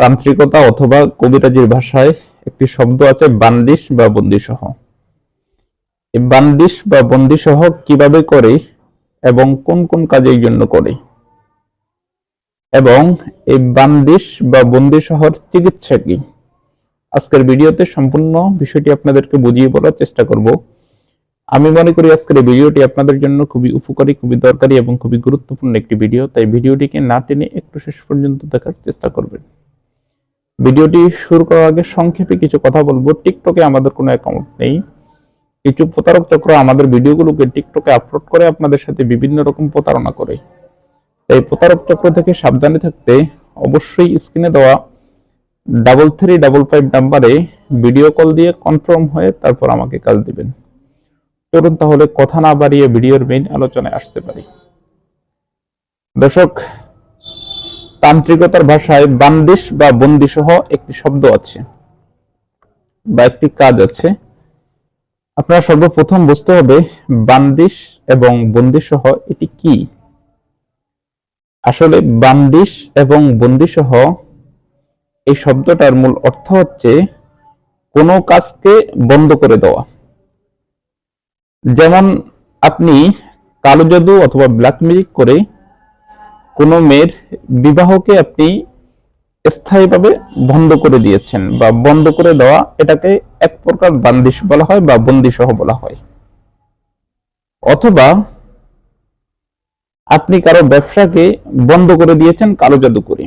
তান্ত্রিকতা অথবা কবিরাজির ভাষায় একটি শব্দ আছে বান্দিশ বা বন্দিসহ এই বান্দিশ বা বন্দিসহ কীভাবে করে এবং কোন কোন কাজের জন্য করে? এবং এই বান্দিশ বা বন্দিসহর চিকিৎসা কি? আজকের ভিডিওতে সম্পূর্ণ বিষয়টি আপনাদেরকে বুঝিয়ে বলার চেষ্টা করব। আমি মনে করি আজকের এই ভিডিওটি আপনাদের জন্য খুবই উপকারী, খুবই দরকারি এবং খুবই গুরুত্বপূর্ণ একটি ভিডিও, তাই ভিডিওটিকে না টেনে একটু শেষ পর্যন্ত দেখার চেষ্টা করবেন। ভিডিওটি শুরু করার আগে সংক্ষেপে কিছু কথা বলব। টিকটকে আমাদের কোনো অ্যাকাউন্ট নেই। কিছু প্রতারক চক্র আমাদের ভিডিওগুলোকে টিকটকে আপলোড করে আপনাদের সাথে বিভিন্ন রকম প্রতারণা করে। তাই প্রতারক চক্র থেকে সাবধানে থাকতে অবশ্যই স্ক্রিনে দেওয়া ডাবল থ্রি ডাবল ফাইভ নাম্বারে ভিডিও কল দিয়ে কনফার্ম হয়ে তারপর আমাকে কাজ দিবেন। চলুন তাহলে কথা না বাড়িয়ে ভিডিওর মেইন আলোচনায় আসতে পারি। দর্শক তান্ত্রিকতার ভাষায় বান্দিশ বা বন্দি সহ একটি শব্দ আছে বা একটি কাজ আছে। আপনারা সর্বপ্রথম বুঝতে হবে বান্দিশ এবং বন্দি সহ এটি কি। আসলে বান্দিশ এবং বন্দি সহ এই শব্দটার মূল অর্থ হচ্ছে কোনো কাজকে বন্ধ করে দেওয়া। যেমন আপনি কালো জাদু অথবা ব্ল্যাক ম্যাজিক করে কোনো মেয়ের বিবাহকে আপনি স্থায়ীভাবে বন্ধ করে দিয়েছেন বা বন্ধ করে দেওয়া এটাকে এক প্রকার বান্দিশ বলা হয় বা বন্দিসহ বলা হয়। অথবা আপনি কারও ব্যবসাকে বন্ধ করে দিয়েছেন কালো জাদু করে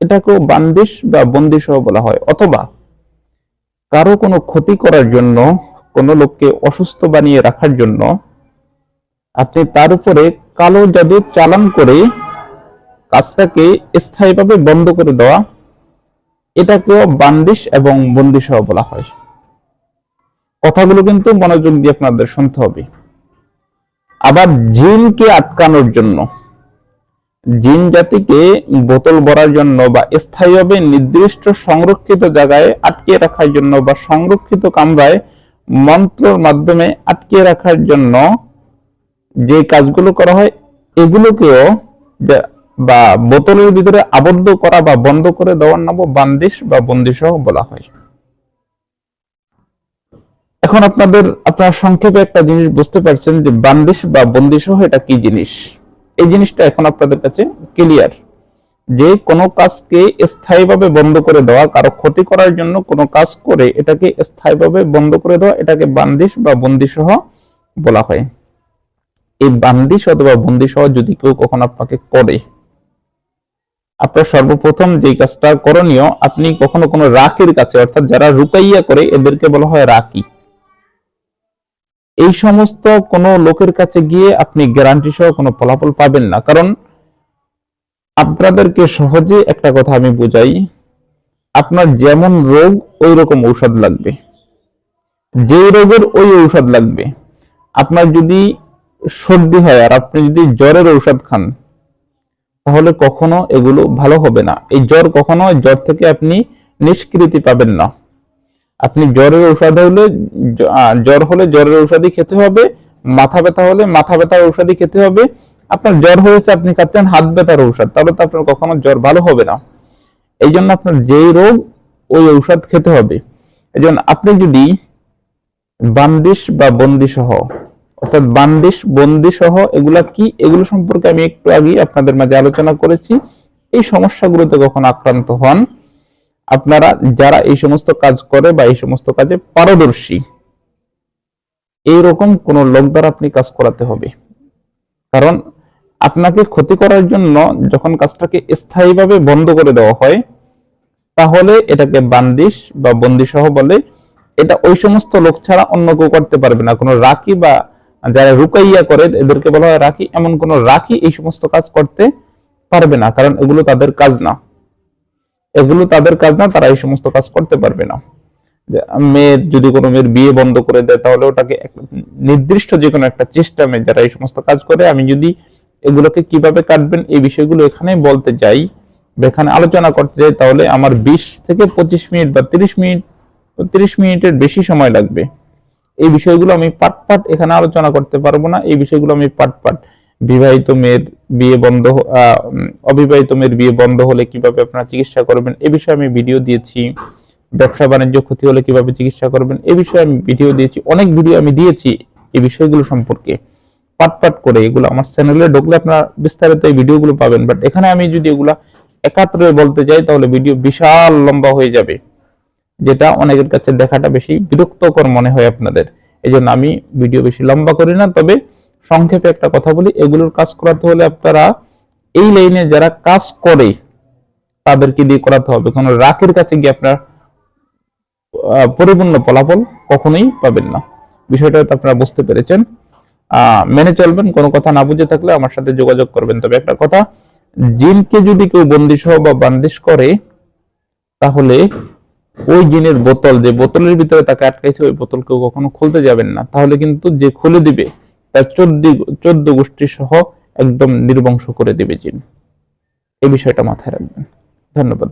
এটাকেও বান্দিশ বা বন্দিসহ বলা হয়। অথবা কারও কোনো ক্ষতি করার জন্য, কোনো লোককে অসুস্থ বানিয়ে রাখার জন্য আপনি তার উপরে কালো জাদু চালান করে কাজটাকে স্থায়ীভাবে বন্ধ করে দেওয়া, এটাকেও বান্দিশ এবং বন্দিসহ বলা হয়। কথাগুলো কিন্তু মনোযোগ দিয়ে আপনাদের শুনতে হবে। আবার জিনকে আটকানোর জন্য, জিন জাতিকে বোতল ভরার জন্য বা স্থায়ীভাবে নির্দিষ্ট সংরক্ষিত জায়গায় আটকে রাখার জন্য বা সংরক্ষিত কামরায় মন্ত্রর মাধ্যমে আটকে রাখার জন্য যে কাজগুলো করা হয়, এগুলোকেও বা বোতলের ভিতরে আবদ্ধ করা বা বন্ধ করে দেওয়ার নাম বান্দিশ বা বন্দিসহ বলা হয়। এখন আপনাদের, আপনারা সংক্ষেপে একটা জিনিস বুঝতে পারছেন যে বান্দিশ বা বন্দিসহ এটা কি জিনিস? এই জিনিসটা এখন আপনাদের কাছে ক্লিয়ার যে কোনো কাজকে স্থায়ীভাবে বন্ধ করে দেওয়া, কারও ক্ষতি করার জন্য কোনো কাজ করে এটাকে স্থায়ীভাবে বন্ধ করে দেওয়া, এটাকে বান্দিশ বা বন্দিসহ বলা হয়। এই বান্দিশ অথবা বন্দিসহ যদি কেউ কখন আপনাকে করে আপনার সর্বপ্রথম যে কাজটা করণীয়, আপনি কখনো কোনো রাকির কাছে, অর্থাৎ যারা রুকাইয়া করে, এদেরকে বলা হয় রাকি এই সমস্ত কোনো লোকের কাছে গিয়ে আপনি গ্যারান্টি সহ কোনো ফলাফল পাবেন না। কারণ আপনাদেরকে সহজে একটা কথা আমি বুঝাই, আপনার যেমন রোগ ওই রকম ঔষধ লাগবে। যে রোগের ওই ঔষধ লাগবে। আপনার যদি সর্দি হয় আর আপনি যদি জ্বরের ঔষধ খান তাহলে কখনো এগুলো ভালো হবে না। এই জ্বর কখনো জ্বর থেকে আপনি নিষ্কৃতি পাবেন না। আপনি জ্বরের ঔষধ হলে জ্বর হলে জ্বরের ঔষধই খেতে হবে, মাথা ব্যথা হলে মাথা ব্যথার ঔষধই খেতে হবে। আপনার জ্বর হয়েছে, আপনি খাচ্ছেন, হাত ব্যথার ঔষধ, তাহলে তো আপনার কখনো জ্বর ভালো হবে না। এই জন্য আপনার যেই রোগ, ওই ঔষধ খেতে হবে। এই আপনি যদি বান্দিশ বা বন্দি সহ অর্থাৎ বান্দিশ, বন্দি সহ এগুলা কি? এগুলো সম্পর্কে আমি একটু আগে আপনাদের মাঝে আলোচনা করেছি। এই সমস্যাগুলোতে কখন আক্রান্ত হন। আপনারা যারা এই সমস্ত কাজ করে বা এই সমস্ত কাজে পারদর্শী, এইরকম কোন লোক দ্বারা আপনি কাজ করাতে হবে। কারণ আপনাকে ক্ষতি করার জন্য যখন কাজটাকে স্থায়ীভাবে বন্ধ করে দেওয়া হয়, তাহলে এটাকে বান্দিশ বা বন্দি সহ বলে, এটা ওই সমস্ত লোক ছাড়া অন্য কেউ করতে পারবে না। কোনো রাখি বা যারা রুকাইয়া করে, এদেরকে বলা হয় রাখি। এমন কোন রাখি এই সমস্ত কাজ করতে পারবে না, কারণ এগুলো তাদের কাজ না। এগুলো তাদের কাজ না, তারা এই সমস্ত কাজ করতে পারবে না। মেয়ের যদি কোনো মেয়ের বিয়ে বন্ধ করে দেয়, তাহলে ওটাকে নির্দিষ্ট যে কোনো একটা সিস্টেমে যারা এই সমস্ত কাজ করে, আমি যদি এগুলোকে কীভাবে কাটবেন, এই বিষয়গুলো এখানে বলতে যাই এখানে আলোচনা করতে যাই, তাহলে আমার বিশ থেকে পঁচিশ মিনিট বা তিরিশ মিনিট, তিরিশ মিনিটের বেশি সময় লাগবে। এই বিষয়গুলো আমি পাট পাট এখানে আলোচনা করতে পারব না। এই বিষয়গুলো আমি পাট পাট। বিবাহিত মেয়ের বিয়ে বন্ধ অবিবাহিত মেয়ের বিয়ে বন্ধ হলে কীভাবে আপনারা চিকিৎসা করবেন? এ বিষয়ে আমি ভিডিও দিয়েছি। ব্যবসা বাণিজ্য ক্ষতি হলে কীভাবে চিকিৎসা করবেন? এ বিষয়ে আমি ভিডিও দিয়েছি। অনেক ভিডিও আমি দিয়েছি এই বিষয়গুলো সম্পর্কে। পাট পাট করে এগুলো আমার চ্যানেলে ঢুকলে আপনারা বিস্তারিত এই ভিডিওগুলো পাবেন। বাট এখানে আমি যদি এগুলা একাত্রে বলতে যাই, তাহলে ভিডিও বিশাল লম্বা হয়ে যাবে। যেটা অনেকের কাছে দেখাটা বেশি বিরক্তকর মনে হয় আপনাদের। এই জন্য আমি ভিডিও বেশি লম্বা করি না, তবে সংক্ষেপে একটা কথা বলি, এগুলোর কাজ করাতে হলে আপনারা এই লাইনে যারা কাজ করে, তাদেরকে দিয়ে করাতে হবে। কোনো রাকের কাছে গিয়ে আপনার পরিপূর্ণ ফলাফল কখনোই পাবেন না। বিষয়টা আপনারা বুঝতে পেরেছেন। মেনে চলবেন, কোনো কথা না বুঝে থাকলে আমার সাথে যোগাযোগ করবেন। তবে একটা কথা, জিনকে যদি কেউ বন্দিশ বা বান্দিশ করে, তাহলে ওই জিনের বোতল, যে বোতলের ভিতরে তাকে আটকাইছে, ওই বোতল কেউ কখনো খুলতে যাবেন না। তাহলে কিন্তু যে খুলে দিবে, তার চোদ্দ চোদ্দ গোষ্ঠী সহ একদম নির্বংশ করে দিবে জিন। এই বিষয়টা মাথায় রাখবেন। ধন্যবাদ।